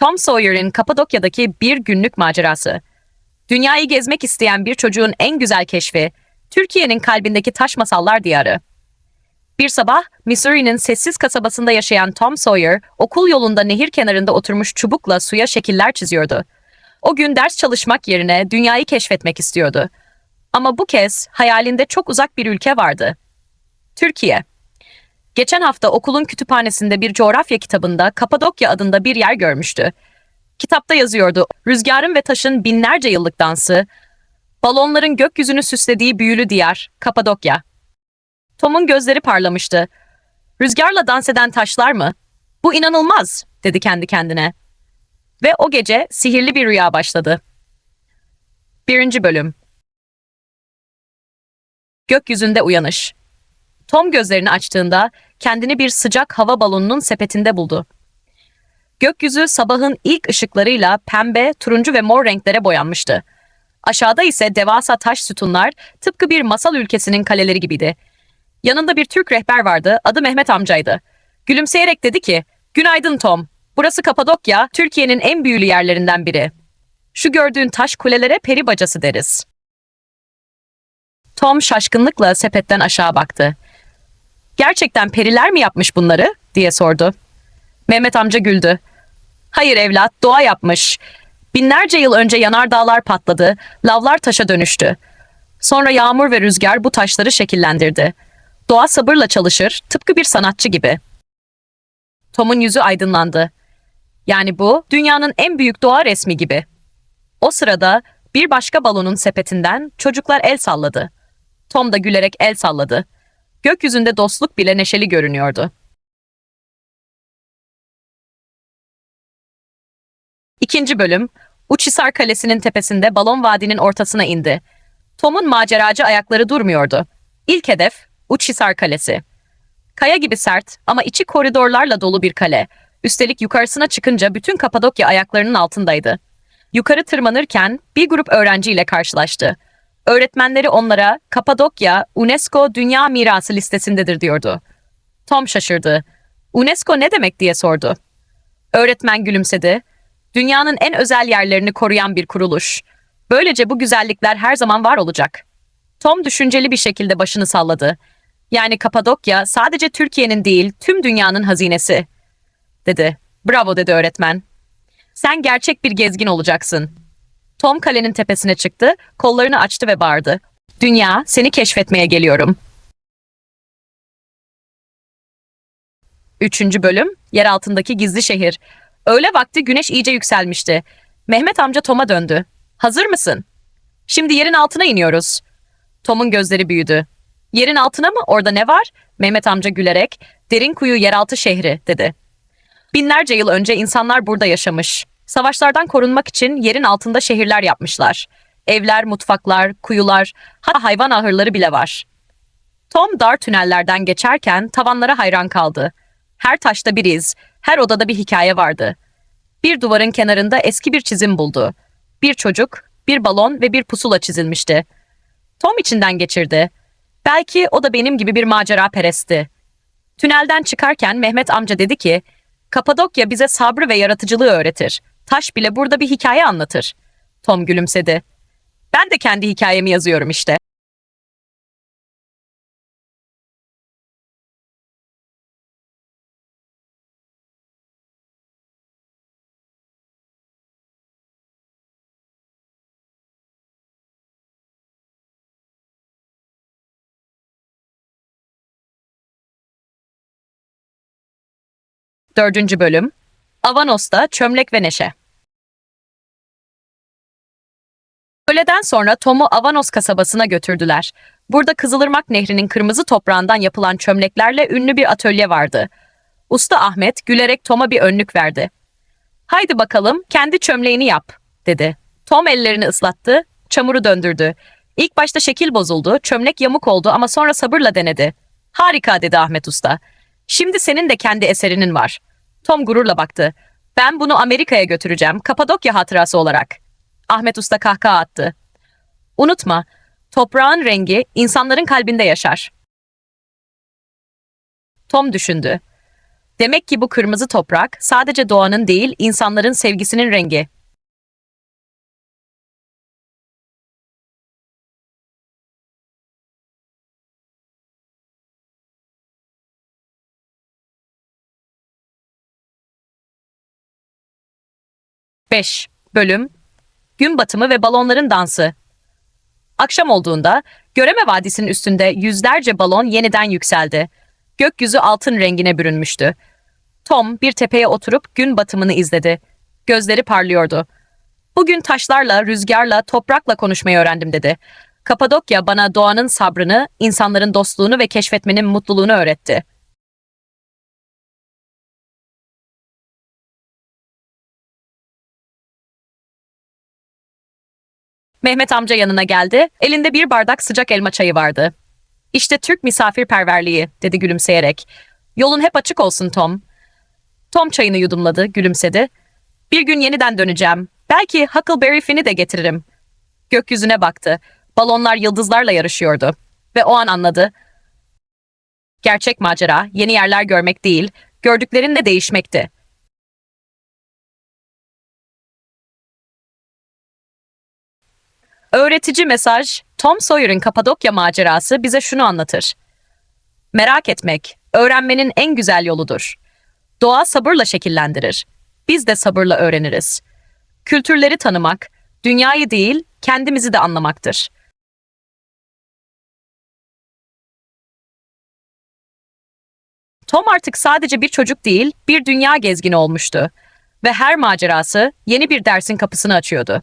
Tom Sawyer'in Kapadokya'daki bir günlük macerası. Dünyayı gezmek isteyen bir çocuğun en güzel keşfi, Türkiye'nin kalbindeki taş masallar diyarı. Bir sabah Missouri'nin sessiz kasabasında yaşayan Tom Sawyer, okul yolunda nehir kenarında oturmuş çubukla suya şekiller çiziyordu. O gün ders çalışmak yerine dünyayı keşfetmek istiyordu. Ama bu kez hayalinde çok uzak bir ülke vardı. Türkiye. Geçen hafta okulun kütüphanesinde bir coğrafya kitabında Kapadokya adında bir yer görmüştü. Kitapta yazıyordu, rüzgarın ve taşın binlerce yıllık dansı, balonların gökyüzünü süslediği büyülü diyar, Kapadokya. Tom'un gözleri parlamıştı. Rüzgarla dans eden taşlar mı? Bu inanılmaz, dedi kendi kendine. Ve o gece sihirli bir rüya başladı. Birinci bölüm Gökyüzünde uyanış. Tom gözlerini açtığında kendini bir sıcak hava balonunun sepetinde buldu. Gökyüzü sabahın ilk ışıklarıyla pembe, turuncu ve mor renklere boyanmıştı. Aşağıda ise devasa taş sütunlar tıpkı bir masal ülkesinin kaleleri gibiydi. Yanında bir Türk rehber vardı, adı Mehmet amcaydı. Gülümseyerek dedi ki, Günaydın Tom, burası Kapadokya, Türkiye'nin en büyülü yerlerinden biri. Şu gördüğün taş kulelere peri bacası deriz. Tom şaşkınlıkla sepetten aşağı baktı. Gerçekten periler mi yapmış bunları? diye sordu. Mehmet amca güldü. Hayır evlat, doğa yapmış. Binlerce yıl önce yanardağlar patladı, lavlar taşa dönüştü. Sonra yağmur ve rüzgar bu taşları şekillendirdi. Doğa sabırla çalışır, tıpkı bir sanatçı gibi. Tom'un yüzü aydınlandı. Yani bu, dünyanın en büyük doğa resmi gibi. O sırada bir başka balonun sepetinden çocuklar el salladı. Tom da gülerek el salladı. Gökyüzünde dostluk bile neşeli görünüyordu. İkinci bölüm, Uçhisar Kalesi'nin tepesinde balon vadinin ortasına indi. Tom'un maceracı ayakları durmuyordu. İlk hedef, Uçhisar Kalesi. Kaya gibi sert ama içi koridorlarla dolu bir kale. Üstelik yukarısına çıkınca bütün Kapadokya ayaklarının altındaydı. Yukarı tırmanırken bir grup öğrenciyle karşılaştı. Öğretmenleri onlara Kapadokya UNESCO Dünya Mirası listesindedir diyordu. Tom şaşırdı. UNESCO ne demek diye sordu. Öğretmen gülümsedi. Dünyanın en özel yerlerini koruyan bir kuruluş. Böylece bu güzellikler her zaman var olacak. Tom düşünceli bir şekilde başını salladı. Yani Kapadokya sadece Türkiye'nin değil, tüm dünyanın hazinesi. Dedi. Bravo dedi öğretmen. Sen gerçek bir gezgin olacaksın. Tom kalenin tepesine çıktı, kollarını açtı ve bağırdı. Dünya, seni keşfetmeye geliyorum. Üçüncü bölüm, yer altındaki gizli şehir. Öğle vakti güneş iyice yükselmişti. Mehmet amca Tom'a döndü. Hazır mısın? Şimdi yerin altına iniyoruz. Tom'un gözleri büyüdü. Yerin altına mı? Orada ne var? Mehmet amca gülerek, derin kuyu yeraltı şehri, dedi. Binlerce yıl önce insanlar burada yaşamış. Savaşlardan korunmak için yerin altında şehirler yapmışlar. Evler, mutfaklar, kuyular, hatta hayvan ahırları bile var. Tom dar tünellerden geçerken tavanlara hayran kaldı. Her taşta bir iz, her odada bir hikaye vardı. Bir duvarın kenarında eski bir çizim buldu. Bir çocuk, bir balon ve bir pusula çizilmişti. Tom içinden geçirdi. Belki o da benim gibi bir macera perestti. Tünelden çıkarken Mehmet amca dedi ki, Kapadokya bize sabrı ve yaratıcılığı öğretir. Taş bile burada bir hikaye anlatır. Tom gülümsedi. Ben de kendi hikayemi yazıyorum işte. Dördüncü bölüm. Avanos'ta çömlek ve neşe. Öğleden sonra Tom'u Avanos kasabasına götürdüler. Burada Kızılırmak Nehri'nin kırmızı toprağından yapılan çömleklerle ünlü bir atölye vardı. Usta Ahmet gülerek Tom'a bir önlük verdi. Haydi bakalım kendi çömleğini yap, dedi. Tom ellerini ıslattı, çamuru döndürdü. İlk başta şekil bozuldu, çömlek yamuk oldu ama sonra sabırla denedi. Harika dedi Ahmet Usta. Şimdi senin de kendi eserinin var. Tom gururla baktı. Ben bunu Amerika'ya götüreceğim, Kapadokya hatırası olarak. Ahmet Usta kahkaha attı. Unutma, toprağın rengi insanların kalbinde yaşar. Tom düşündü. Demek ki bu kırmızı toprak sadece doğanın değil, insanların sevgisinin rengi. Beş Bölüm Gün batımı ve balonların dansı. Akşam olduğunda Göreme Vadisi'nin üstünde yüzlerce balon yeniden yükseldi. Gökyüzü altın rengine bürünmüştü. Tom bir tepeye oturup gün batımını izledi. Gözleri parlıyordu. Bugün taşlarla, rüzgarla, toprakla konuşmayı öğrendim dedi. Kapadokya bana doğanın sabrını, insanların dostluğunu ve keşfetmenin mutluluğunu öğretti. Mehmet amca yanına geldi. Elinde bir bardak sıcak elma çayı vardı. İşte Türk misafirperverliği, dedi gülümseyerek. Yolun hep açık olsun Tom. Tom çayını yudumladı, gülümsedi. Bir gün yeniden döneceğim. Belki Huckleberry Finn'i de getiririm. Gökyüzüne baktı. Balonlar yıldızlarla yarışıyordu. Ve o an anladı. Gerçek macera, yeni yerler görmek değil, gördüklerinle değişmekti. Öğretici mesaj, Tom Sawyer'ın Kapadokya macerası bize şunu anlatır. Merak etmek, öğrenmenin en güzel yoludur. Doğa sabırla şekillendirir. Biz de sabırla öğreniriz. Kültürleri tanımak, dünyayı değil, kendimizi de anlamaktır. Tom artık sadece bir çocuk değil, bir dünya gezgini olmuştu. Ve her macerası yeni bir dersin kapısını açıyordu.